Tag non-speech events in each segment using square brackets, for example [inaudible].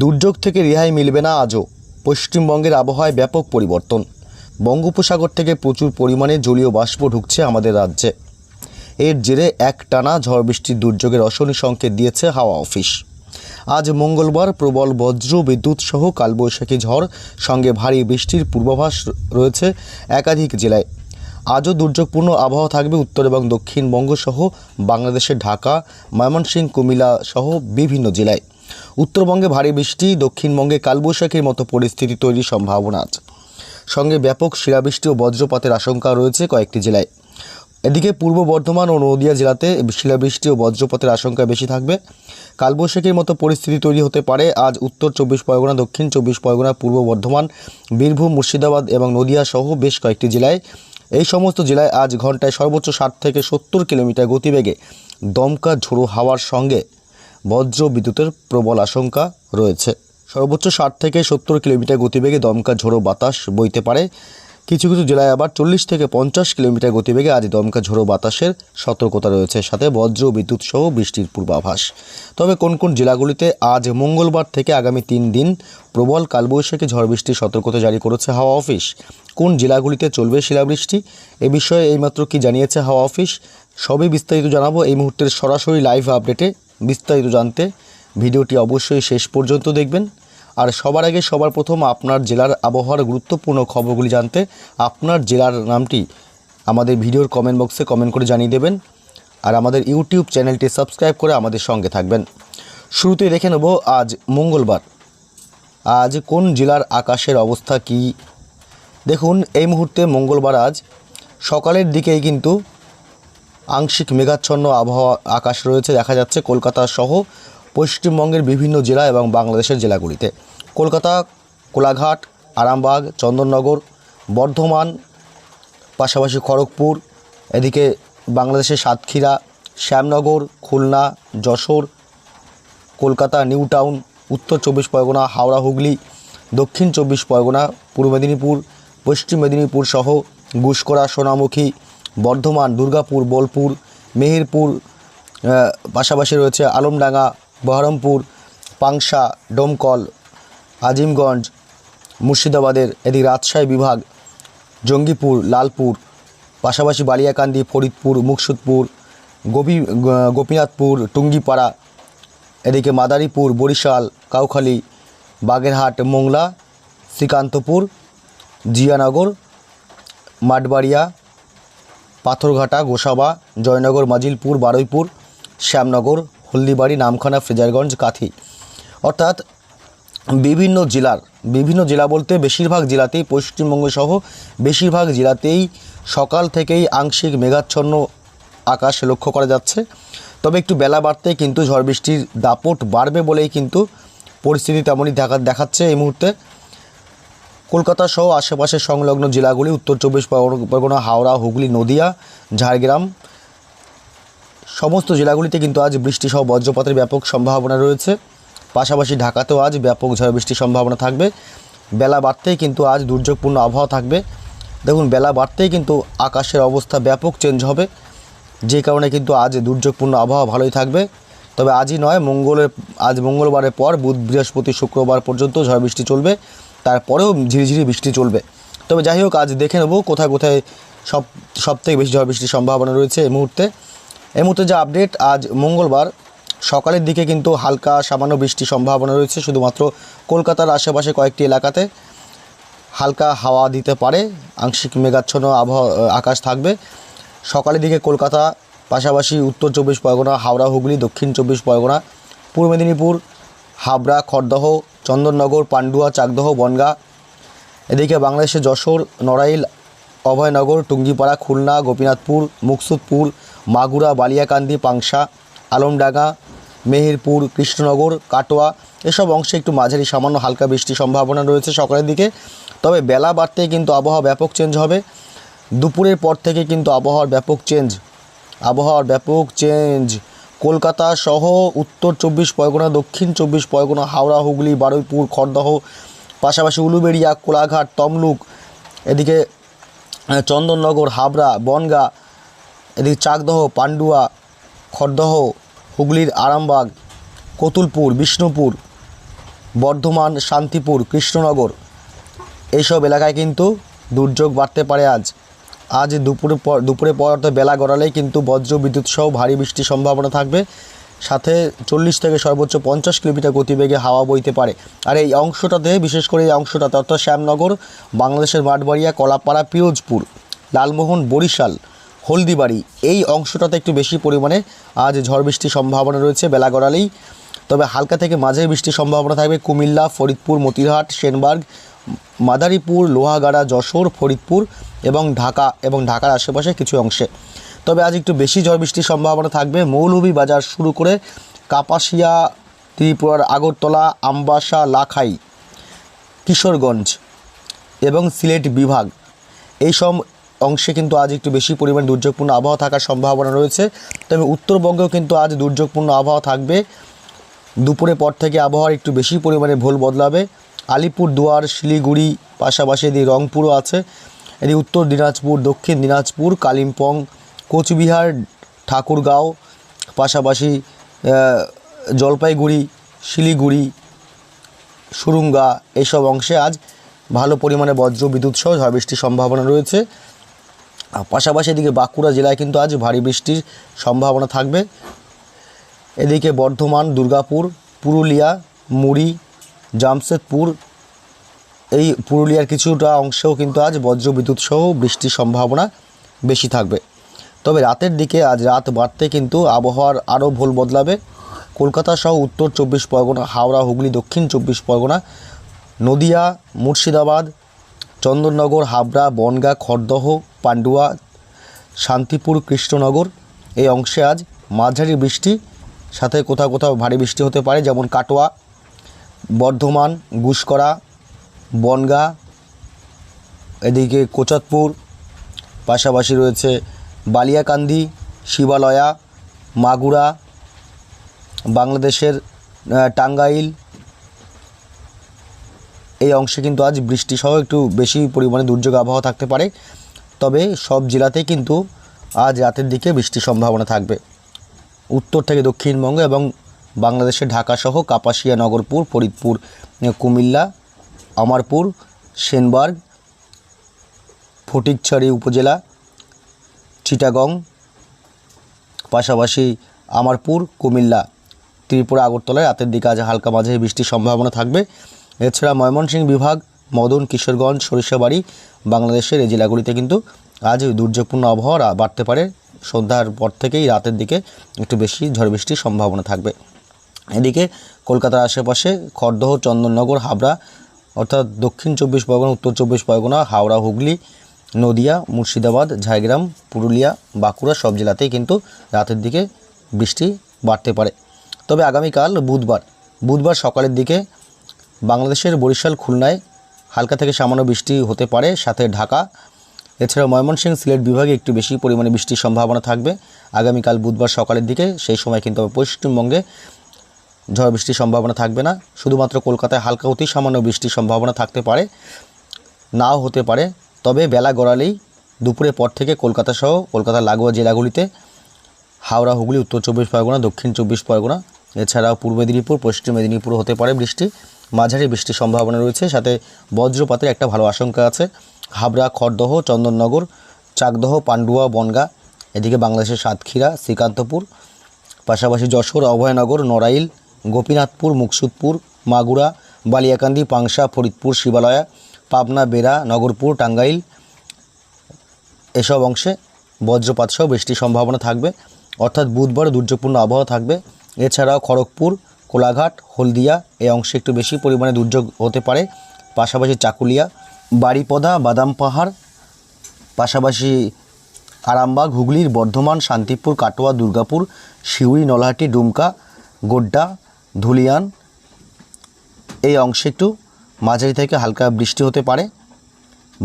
দুর্যোগ থেকে রেহাই মিলবে না আজও। পশ্চিমবঙ্গের আবহাওয়ায় ব্যাপক পরিবর্তন। বঙ্গোপসাগর থেকে প্রচুর পরিমাণে জলীয় বাষ্প ঢুকছে আমাদের রাজ্যে। এর জেরে এক টানা ঝড় বৃষ্টির দুর্যোগের অশনি সংকেত দিয়েছে হাওয়া অফিস। আজ মঙ্গলবার প্রবল বজ্র, বিদ্যুৎ সহ কালবৈশাখী ঝড়, সঙ্গে ভারী বৃষ্টির পূর্বাভাস রয়েছে একাধিক জেলায়। আজও দুর্যোগপূর্ণ আবহাওয়া থাকবে উত্তর এবং দক্ষিণবঙ্গ সহ বাংলাদেশের ঢাকা, ময়মনসিংহ, কুমিল্লা সহ বিভিন্ন জেলায়। উত্তরবঙ্গে ভারী বৃষ্টি, দক্ষিণবঙ্গে কালবৈশাখীর মতো পরিস্থিতি তৈরির সম্ভাবনা আছে। সঙ্গে ব্যাপক শিলাবৃষ্টি ও বজ্রপাতের আশঙ্কা রয়েছে কয়েকটি জেলায়। এদিকে পূর্ব বর্ধমান ও নদিয়া জেলাতে শিলাবৃষ্টি ও বজ্রপাতের আশঙ্কা বেশি থাকবে। কালবৈশাখীর মতো পরিস্থিতি তৈরি হতে পারে। আজ উত্তর চব্বিশ পরগনা, দক্ষিণ চব্বিশ পরগনা, পূর্ব বর্ধমান, বীরভূম, মুর্শিদাবাদ এবং নদিয়া সহ বেশ কয়েকটি জেলায়। এই সমস্ত জেলায় আজ ঘন্টায় সর্বোচ্চ ষাট থেকে সত্তর কিলোমিটার গতিবেগে দমকা ঝোড়ো হাওয়ার সঙ্গে বজ্র বিদ্যুতের প্রবল আশঙ্কা রয়েছে। সর্বোচ্চ ষাট থেকে সত্তর কিলোমিটার গতিবেগে দমকা ঝোড়ো বাতাস বইতে পারে। কিছু কিছু জেলায় আবার চল্লিশ থেকে পঞ্চাশ কিলোমিটার গতিবেগে আজ দমকা ঝোড়ো বাতাসের সতর্কতা রয়েছে। সাথে বজ্র বিদ্যুৎ সহ বৃষ্টির পূর্বাভাস। তবে কোন কোন জেলাগুলিতে আজ মঙ্গলবার থেকে আগামী তিন দিন প্রবল কালবৈশাখী ঝড় বৃষ্টির সতর্কতা জারি করেছে হাওয়া অফিস? কোন জেলাগুলিতে চলবে শিলাবৃষ্টি? এ বিষয়ে এইমাত্র কি জানিয়েছে হাওয়া অফিস? সবই বিস্তারিত জানাব এই মুহূর্তের সরাসরি লাইভ আপডেটে। বিস্তারিত জানতে ভিডিওটি অবশ্যই শেষ পর্যন্ত দেখবেন। আর সবার আগে সবার প্রথম আপনার জেলার আবহাওয়ার গুরুত্বপূর্ণ খবরগুলি জানতে আপনার জেলার নামটি আমাদের ভিডিওর কমেন্ট বক্সে কমেন্ট করে জানিয়ে দেবেন। আর আমাদের ইউটিউব চ্যানেলটি সাবস্ক্রাইব করে আমাদের সঙ্গে থাকবেন। শুরুতে দেখে নেব আজ মঙ্গলবার। আজ কোন জেলার আকাশের অবস্থা কি? দেখুন, এই মুহূর্তে মঙ্গলবার আজ। সকালের দিকেই কিন্তু আংশিক মেঘাচ্ছন্ন আবহাওয়া আকাশ রয়েছে, দেখা যাচ্ছে কলকাতা সহ পশ্চিমবঙ্গের বিভিন্ন জেলা এবং বাংলাদেশের জেলাগুলিতে। কলকাতা, কোলাঘাট, আরামবাগ, চন্দননগর, বর্ধমান, পাশাপাশি খড়গপুর, এদিকে বাংলাদেশের সাতক্ষীরা, শ্যামনগর, খুলনা, যশোর, কলকাতা, নিউ টাউন, উত্তর চব্বিশ পরগনা, হাওড়া, হুগলি, দক্ষিণ চব্বিশ পরগনা, পূর্ব মেদিনীপুর, পশ্চিম মেদিনীপুর সহ গুসকরা, সোনামুখী বর্ধমান, দুর্গাপুর, বোলপুর, মেহেরপুর পাশাপাশি রয়েছে আলমডাঙ্গা, বহরমপুর, পাংশা, ডোমকল, আজিমগঞ্জ, মুর্শিদাবাদের এদিকে রাজশাহী বিভাগ, জঙ্গিপুর, লালপুর, পাশাপাশি বালিয়াকান্দি, ফরিদপুর, মুকসুদপুর, গোপী গোপীনাথপুর, টুঙ্গিপাড়া, এদিকে মাদারীপুর, বরিশাল, কাউখালী, বাগেরহাট, মোংলা, শ্রীকান্তপুর, জিয়ানগর, মাঠবাড়িয়া পাথরঘাটা, গোসাবা, জয়নগর, মাজিলপুর, বারুইপুর, শ্যামনগর, হলদিবাড়ি, নামখানা ফ্রেজারগঞ্জ কাথি। অর্থাৎ বিভিন্ন জেলার, বিভিন্ন জেলা বলতে বেশিরভাগ জেলাতেই পশ্চিমবঙ্গ সহ বেশিরভাগ জেলাতেই সকাল থেকেই আংশিক মেঘাচ্ছন্ন আকাশ লক্ষ্য করা যাচ্ছে। তবে একটু বেলা বাড়তে কিন্তু ঝড় বৃষ্টির দাপট বাড়বে বলেই কিন্তু পরিস্থিতি তেমনই দেখা দেখাচ্ছে এই মুহূর্তে। কলকাতা সহ আশেপাশের সংলগ্ন জেলাগুলি উত্তর চব্বিশ পরগনা- হাওড়া, হুগলি, নদিয়া, ঝাড়গ্রাম সমস্ত জেলাগুলিতে কিন্তু আজ বৃষ্টি সহ বজ্রপাতের ব্যাপক সম্ভাবনা রয়েছে। পাশাপাশি ঢাকাতেও আজ ব্যাপক ঝড় বৃষ্টির সম্ভাবনা থাকবে। বেলা বাড়তেই কিন্তু আজ দুর্যোগপূর্ণ আবহাওয়া থাকবে। দেখুন, বেলা বাড়তেই কিন্তু আকাশের অবস্থা ব্যাপক চেঞ্জ হবে। যে কারণে কিন্তু আজ দুর্যোগপূর্ণ আবহাওয়া ভালোই থাকবে। তবে আজই নয়, মঙ্গলের, আজ মঙ্গলবারের পর বুধ বৃহস্পতি শুক্রবার পর্যন্ত ঝড় বৃষ্টি চলবে। তারপরেও ঝিরিঝিরি বৃষ্টি চলবে। তবে যাই হোক, আজ দেখে নেব কোথায় কোথায় সব সব থেকে বেশি ঝড় বৃষ্টির সম্ভাবনা রয়েছে এই মুহূর্তে। এই মুহূর্তে যে আপডেট আজ মঙ্গলবার সকালের দিকে কিন্তু হালকা সামান্য বৃষ্টির সম্ভাবনা রয়েছে, শুধুমাত্র কলকাতার আশেপাশে কয়েকটি এলাকাতে। হালকা হাওয়া দিতে পারে, আংশিক মেঘাচ্ছন্ন আবহাওয়া আকাশ থাকবে। সকালের দিকে কলকাতা, পাশাপাশি উত্তর চব্বিশ পরগনা, হাওড়া, হুগলি, দক্ষিণ চব্বিশ পরগনা, পূর্ব মেদিনীপুর হাবড়া, খড়দহ, চন্দননগর, পান্ডুয়া, চাকদহ, বনগাঁ। এদিকে বাংলাদেশের যশোর, নড়াইল, অভয়নগর, টুঙ্গিপাড়া, খুলনা, গোপীনাথপুর, মুকসুদপুর, মাগুরা, বালিয়াকান্দি, পাংশা, আলমডাঙ্গা, মেহেরপুর, কৃষ্ণনগর, কাটোয়া, এসব অংশে একটু মাঝারি, সামান্য হালকা বৃষ্টির সম্ভাবনা রয়েছে সকালের দিকে। তবে বেলা বাড়তে কিন্তু আবহাওয়া ব্যাপক চেঞ্জ হবে। দুপুরের পর থেকে কিন্তু আবহাওয়ার ব্যাপক চেঞ্জ আবহাওয়ার ব্যাপক চেঞ্জ কলকাতা সহ উত্তর চব্বিশ পরগনা, দক্ষিণ চব্বিশ পরগনা, হাওড়া, হুগলি, বারুইপুর, খড়দহ, পাশাপাশি উলুবেড়িয়া, কোলাঘাট, তমলুক, এদিকে চন্দননগর, হাবড়া, বনগাঁ, এদিকে চাকদহ, পান্ডুয়া, খড়দহ, হুগলির আরামবাগ, কতুলপুর, বিষ্ণুপুর, বর্ধমান, শান্তিপুর, কৃষ্ণনগর। এইসব এলাকায় কিন্তু দুর্যোগ বাড়তে পারে আজ। আজ দুপুরে পর দুপুরে পর অর্থাৎ বেলা গড়ালেই কিন্তু বজ্র বিদ্যুৎ সহ ভারী বৃষ্টির সম্ভাবনা থাকবে। সাথে চল্লিশ থেকে সর্বোচ্চ পঞ্চাশ কিলোমিটার গতিবেগে হাওয়া বইতে পারে। আর এই অংশটাতে, বিশেষ করে এই অংশটাতে, অর্থাৎ শ্যামনগর, বাংলাদেশের মাঠবাড়িয়া কলাপাড়া, পিরোজপুর, লালমোহন, বরিশাল, হলদিবাড়ি, এই অংশটাতে একটু বেশি পরিমাণে আজ ঝড় বৃষ্টির সম্ভাবনা রয়েছে বেলা গড়ালেই। তবে হালকা থেকে মাঝারি বৃষ্টির সম্ভাবনা থাকবে কুমিল্লা, ফরিদপুর, মতিরহাট, সেনবার্গ, মাদারীপুর, লোহাগাড়া, যশোর, ফরিদপুর এবং ঢাকা এবং ঢাকার আশেপাশে কিছু অংশে। তবে আজ একটু বেশি ঝড় বৃষ্টির সম্ভাবনা থাকবে। মৌলভী বাজার শুরু করে কাপাসিয়া, ত্রিপুরার আগরতলা, আমবাসা, লাখাই, কিশোরগঞ্জ এবং সিলেট বিভাগ, এই সব অংশে কিন্তু আজ একটু বেশি পরিমাণ দুর্যোগপূর্ণ আবহাওয়া থাকার সম্ভাবনা রয়েছে। তবে উত্তরবঙ্গেও কিন্তু আজ দুর্যোগপূর্ণ আবহাওয়া থাকবে। দুপুরে পর থেকে আবহাওয়ার একটু বেশি পরিমাণে ভোল বদলাবে। আলিপুর দুয়ার শিলিগুড়ি, পাশাপাশি এদিকে রংপুরও আছে। এদিকে উত্তর দিনাজপুর, দক্ষিণ দিনাজপুর, কালিম্পং, কোচবিহার, ঠাকুরগাঁও, পাশাপাশি জলপাইগুড়ি, শিলিগুড়ি, সুরুঙ্গা এইসব অংশে আজ ভালো পরিমাণে বজ্র বিদ্যুৎ সহ ঝড় বৃষ্টির সম্ভাবনা রয়েছে। পাশাপাশি এদিকে বাঁকুড়া জেলায় কিন্তু আজ ভারী বৃষ্টির সম্ভাবনা থাকবে। এদিকে বর্ধমান, দুর্গাপুর, পুরুলিয়া, মুড়ি, জামশেদপুর এই পুরুলিয়ার কিছুটা অংশেও কিন্তু আজ বজ্র বিদ্যুৎ সহ বৃষ্টির সম্ভাবনা বেশি থাকবে। তবে রাতের দিকে আজ রাত বাড়তে কিন্তু আবহাওয়ার আরও ভোল বদলাবে। কলকাতা সহ উত্তর চব্বিশ পরগনা, হাওড়া, হুগলি, দক্ষিণ চব্বিশ পরগনা, নদিয়া, মুর্শিদাবাদ, চন্দননগর, হাবড়া, বনগাঁ, খড়দহ, পান্ডুয়া, শান্তিপুর, কৃষ্ণনগর এই অংশে আজ মাঝারি বৃষ্টি, সাথে কোথাও কোথাও ভারী বৃষ্টি হতে পারে, যেমন কাটোয়া, বর্ধমান, গুসকরা বনগাঁ, এদিকে কোচাতপুর পাশাপাশি রয়েছে বালিয়াকান্দি, শিবালয়া, মাগুরা, বাংলাদেশের টাঙ্গাইল। এই অংশে কিন্তু আজ বৃষ্টি সহ একটু বেশি পরিমাণে দুর্যোগ আবহাওয়া থাকতে পারে। তবে সব জেলাতেই কিন্তু আজ রাতের দিকে বৃষ্টির সম্ভাবনা থাকবে। উত্তর থেকে দক্ষিণবঙ্গ এবং বাংলাদেশের ঢাকাসহ কাপাসিয়া, নগরপুর, ফরিদপুর, কুমিল্লা আমারপুর, সেনবার্গ, ফটিকছড়ি উপজেলা, চিটাগং, পাশাপাশি আমারপুর, কুমিল্লা, ত্রিপুরা, আগরতলায়। রাতের দিকে আজ হালকা মাঝারি বৃষ্টির সম্ভাবনা থাকবে। এছাড়া ময়মনসিংহ বিভাগ, মদন, কিশোরগঞ্জ, সরিষাবাড়ি, বাংলাদেশের এই জেলাগুলিতে কিন্তু আজ দুর্যোগপূর্ণ আবহাওয়া বাড়তে পারে। সন্ধ্যার পর থেকেই রাতের দিকে একটু বেশি ঝড় বৃষ্টির সম্ভাবনা থাকবে। এদিকে কলকাতার আশেপাশে খড়দহ চন্দননগর, হাবড়া অর্থাৎ দক্ষিণ চব্বিশ পরগনা, উত্তর চব্বিশ পরগনা, হাওড়া, হুগলি, নদিয়া, মুর্শিদাবাদ, ঝাড়গ্রাম, পুরুলিয়া, বাঁকুড়া সব জেলাতেই কিন্তু রাতের দিকে বৃষ্টি বাড়তে পারে। তবে আগামীকাল বুধবার বুধবার সকালের দিকে বাংলাদেশের বরিশাল, খুলনায় হালকা থেকে সামান্য বৃষ্টি হতে পারে, সাথে ঢাকা এছাড়া ময়মনসিংহ সিলেট বিভাগে একটু বেশি পরিমাণে বৃষ্টির সম্ভাবনা থাকবে। আগামীকাল বুধবার সকালের দিকে সেই সময় কিন্তু পশ্চিমবঙ্গে ঝড় বৃষ্টির সম্ভাবনা থাকবে না। শুধুমাত্র কলকাতায় হালকা অতি সামান্য বৃষ্টির সম্ভাবনা থাকতে পারে, নাও হতে পারে। তবে বেলা গড়ালেই দুপুরের পর থেকে কলকাতা সহ কলকাতার লাগোয়া জেলাগুলিতে হাওড়া, হুগলি, উত্তর চব্বিশ পরগনা, দক্ষিণ চব্বিশ পরগনা, এছাড়াও পূর্ব মেদিনীপুর, পশ্চিম মেদিনীপুর হতে পারে বৃষ্টি। মাঝারি বৃষ্টির সম্ভাবনা রয়েছে, সাথে বজ্রপাতের একটা ভালো আশঙ্কা আছে। হাবড়া, খড়দহ, চন্দননগর, চাকদহ, পান্ডুয়া, বনগা, এদিকে বাংলাদেশের সাতক্ষীরা, শ্রীকান্তপুর, পাশাপাশি যশোর, অভয়নগর, নড়াইল গোপীনাথপুর, মুকসুদপুর, মাগুরা, বালিয়াকান্দি, পাংশা, ফরিদপুর, শিবালয়া, পাবনা, বেড়া, নগরপুর, টাঙ্গাইল এসব অংশে বজ্রপাত সহ বৃষ্টির সম্ভাবনা থাকবে। অর্থাৎ বুধবার দুর্যোগপূর্ণ আবহাওয়া থাকবে। এছাড়াও খড়গপুর, কোলাঘাট, হলদিয়া এই অংশে একটু বেশি পরিমাণে দুর্যোগ হতে পারে। পাশাপাশি চাকুলিয়া বাড়িপদা বাদাম পাহাড়, পাশাপাশি আরামবাগ, হুগলির বর্ধমান, শান্তিপুর, কাটোয়া, দুর্গাপুর শিউড়ি নলহাটি, ডুমকা, গোড্ডা ধুলিয়ান। এই অংশে একটু মাঝারি থেকে হালকা বৃষ্টি হতে পারে।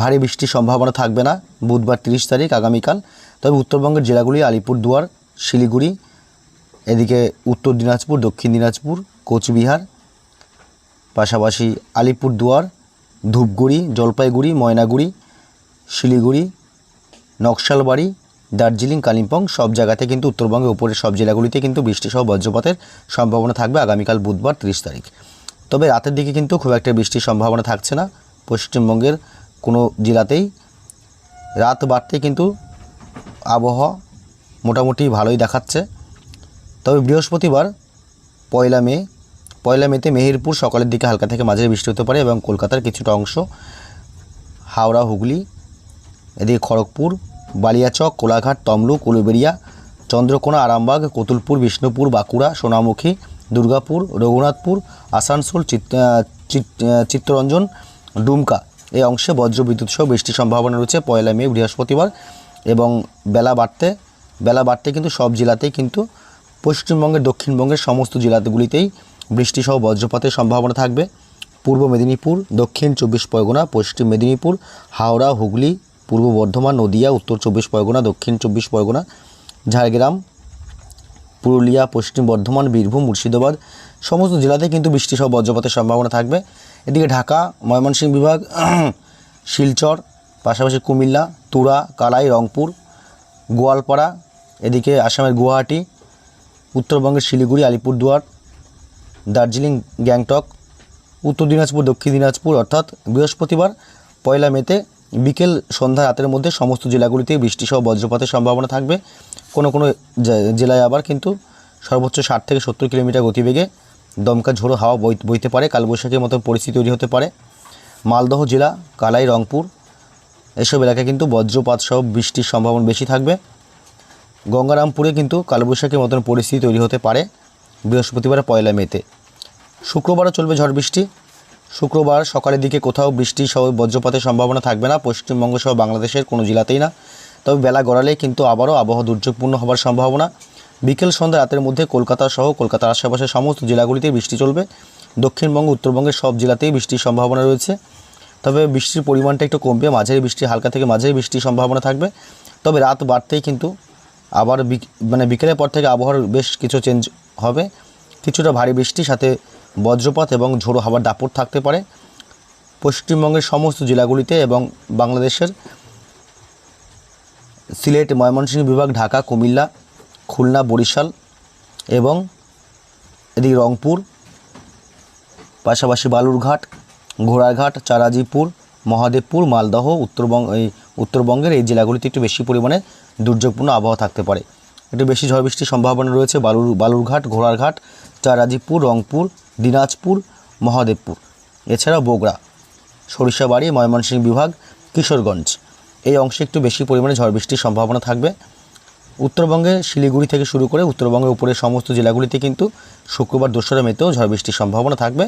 ভারী বৃষ্টির সম্ভাবনা থাকবে না বুধবার তিরিশ তারিখ আগামীকাল। তবে উত্তরবঙ্গের জেলাগুলি আলিপুরদুয়ার, শিলিগুড়ি, এদিকে উত্তর দিনাজপুর, দক্ষিণ দিনাজপুর, কোচবিহার, পাশাপাশি আলিপুরদুয়ার, ধূপগুড়ি, জলপাইগুড়ি, ময়নাগুড়ি, শিলিগুড়ি, নকশালবাড়ি দার্জিলিং, কালিম্পং সব জায়গাতে কিন্তু উত্তরবঙ্গে উপরের সব জেলাগুলিতে কিন্তু বৃষ্টিসহ বজ্রপাতের সম্ভাবনা থাকবে আগামীকাল বুধবার তিরিশ তারিখ। তবে রাতের দিকে কিন্তু খুব একটা বৃষ্টির সম্ভাবনা থাকছে না। পশ্চিমবঙ্গের কোনো জেলাতেই রাত বাড়তে কিন্তু আবহাওয়া মোটামুটি ভালোই দেখাচ্ছে। তবে বৃহস্পতিবার পয়লা মে, পয়লা মেতে মেহেরপুর সকালের দিকে হালকা থেকে মাঝারি বৃষ্টি হতে পারে এবং কলকাতার কিছুটা অংশ হাওড়া, হুগলি, এদিকে খড়গপুর বালিয়াচক, কোলাঘাট, তমলুক, উলুবেড়িয়া, চন্দ্রকোনা, আরামবাগ, কতুলপুর, বিষ্ণুপুর, বাঁকুড়া, সোনামুখী, দুর্গাপুর, রঘুনাথপুর, আসানসোল, চিত- চিত- চিত্তরঞ্জন, ডুমকা। এই অংশে বজ্রবিদ্যুৎ সহ বৃষ্টির সম্ভাবনা রয়েছে পয়লা মে, বৃহস্পতিবার এবং বেলা বাড়তে বেলা বাড়তে কিন্তু সব জেলাতেই কিন্তু পশ্চিমবঙ্গের, দক্ষিণবঙ্গের সমস্ত জেলাগুলিতেই বৃষ্টিসহ বজ্রপাতের সম্ভাবনা থাকবে। পূর্ব মেদিনীপুর, দক্ষিণ চব্বিশ পরগনা, পশ্চিম মেদিনীপুর, হাওড়া, হুগলি পূর্ব বর্ধমান, নদিয়া, উত্তর চব্বিশ পরগনা, দক্ষিণ চব্বিশ পরগনা, ঝাড়গ্রাম, পুরুলিয়া, পশ্চিম বর্ধমান, বীরভূম, মুর্শিদাবাদ সমস্ত জেলাতে কিন্তু বৃষ্টি সহ বজ্রপাতের সম্ভাবনা থাকবে। এদিকে ঢাকা, ময়মনসিংহ বিভাগ, [clears throat] শিলচর, পাশাপাশি কুমিল্লা, তুরা, কালাই, রংপুর, গোয়ালপাড়া, এদিকে আসামের গুয়াহাটি, উত্তরবঙ্গের শিলিগুড়ি, আলিপুরদুয়ার, দার্জিলিং, গ্যাংটক, উত্তর দিনাজপুর, দক্ষিণ দিনাজপুর, অর্থাৎ বৃহস্পতিবার, পয়লা মেতে বিকেল সন্ধ্যা রাতের মধ্যে সমস্ত জেলাগুলিতে বৃষ্টিসহ বজ্রপাতের সম্ভাবনা থাকবে। কোনো কোনো জেলায় আবার কিন্তু সর্বোচ্চ ষাট থেকে সত্তর কিলোমিটার গতিবেগে দমকা ঝোড়ো হাওয়া বই- বইতে পারে। কালবৈশাখীর মতো পরিস্থিতি তৈরি হতে পারে। মালদহ জেলা, কালাই, রংপুর, এসব এলাকায় কিন্তু বজ্রপাত সহ বৃষ্টির সম্ভাবনা বেশি থাকবে। গঙ্গারামপুরে কিন্তু কালবৈশাখীর মতন পরিস্থিতি তৈরি হতে পারে। বৃহস্পতিবার পয়লা মেতে। শুক্রবারও চলবে ঝড় বৃষ্টি। শুক্রবার সকালের দিকে কোথাও বৃষ্টি সহ বজ্রপাতের সম্ভাবনা থাকবে না, পশ্চিমবঙ্গ সহ বাংলাদেশের কোনো জেলাতেই না। তবে বেলা গড়ালে কিন্তু আবারও আবহাওয়া দুর্যোগপূর্ণ হবার সম্ভাবনা। বিকেল সন্ধ্যা রাতের মধ্যে কলকাতা সহ কলকাতার আশেপাশের সমস্ত জেলাগুলিতে বৃষ্টি চলবে। দক্ষিণবঙ্গ, উত্তরবঙ্গের সব জেলাতেই বৃষ্টির সম্ভাবনা রয়েছে। তবে বৃষ্টির পরিমাণটা একটু কমবে, মাঝারি বৃষ্টি, হালকা থেকে মাঝারি বৃষ্টির সম্ভাবনা থাকবে। তবে রাত বাড়তেই কিন্তু আবার মানে বিকেলের পর থেকে আবহাওয়ার বেশ কিছু চেঞ্জ হবে। কিছুটা ভারী বৃষ্টি, সাথে বজ্রপাত এবং ঝোড়ো হাওয়ার দাপট থাকতে পারে। পশ্চিমবঙ্গের সমস্ত জেলাগুলিতে এবং বাংলাদেশের সিলেট, ময়মনসিংহ বিভাগ, ঢাকা, কুমিল্লা, খুলনা, বরিশাল এবং এদিকে রংপুর, পাশাপাশি বালুরঘাট ঘোড়াঘাট চারাজিপুর, মহাদেবপুর, মালদহ, উত্তরবঙ্গ, এই উত্তরবঙ্গের এই জেলাগুলিতে একটু বেশি পরিমাণে দুর্যোগপূর্ণ আবহাওয়া থাকতে পারে। একটু বেশি ঝড় বৃষ্টির সম্ভাবনা রয়েছে। বালুর, বালুরঘাট, ঘোড়ারঘাট, চারাজিপুর, রংপুর দিনাজপুর, মহাদেবপুর। এছাড়াও বগুড়া, সরিষাবাড়ি, ময়মনসিংহ বিভাগ, কিশোরগঞ্জ। এই অংশে একটু বেশি পরিমাণে ঝড় বৃষ্টির সম্ভাবনা থাকবে। উত্তরবঙ্গে শিলিগুড়ি থেকে শুরু করে উত্তরবঙ্গের উপরের সমস্ত জেলাগুলিতে কিন্তু শুক্রবার দোসরা মেতেও ঝড় বৃষ্টির সম্ভাবনা থাকবে।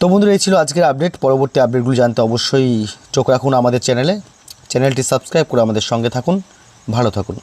তো বন্ধুরা, এই ছিল আজকের আপডেট। পরবর্তী আপডেটগুলি জানতে অবশ্যই চোখ রাখুন আমাদের চ্যানেলে। চ্যানেলটি সাবস্ক্রাইব করে আমাদের সঙ্গে থাকুন। ভালো থাকুন।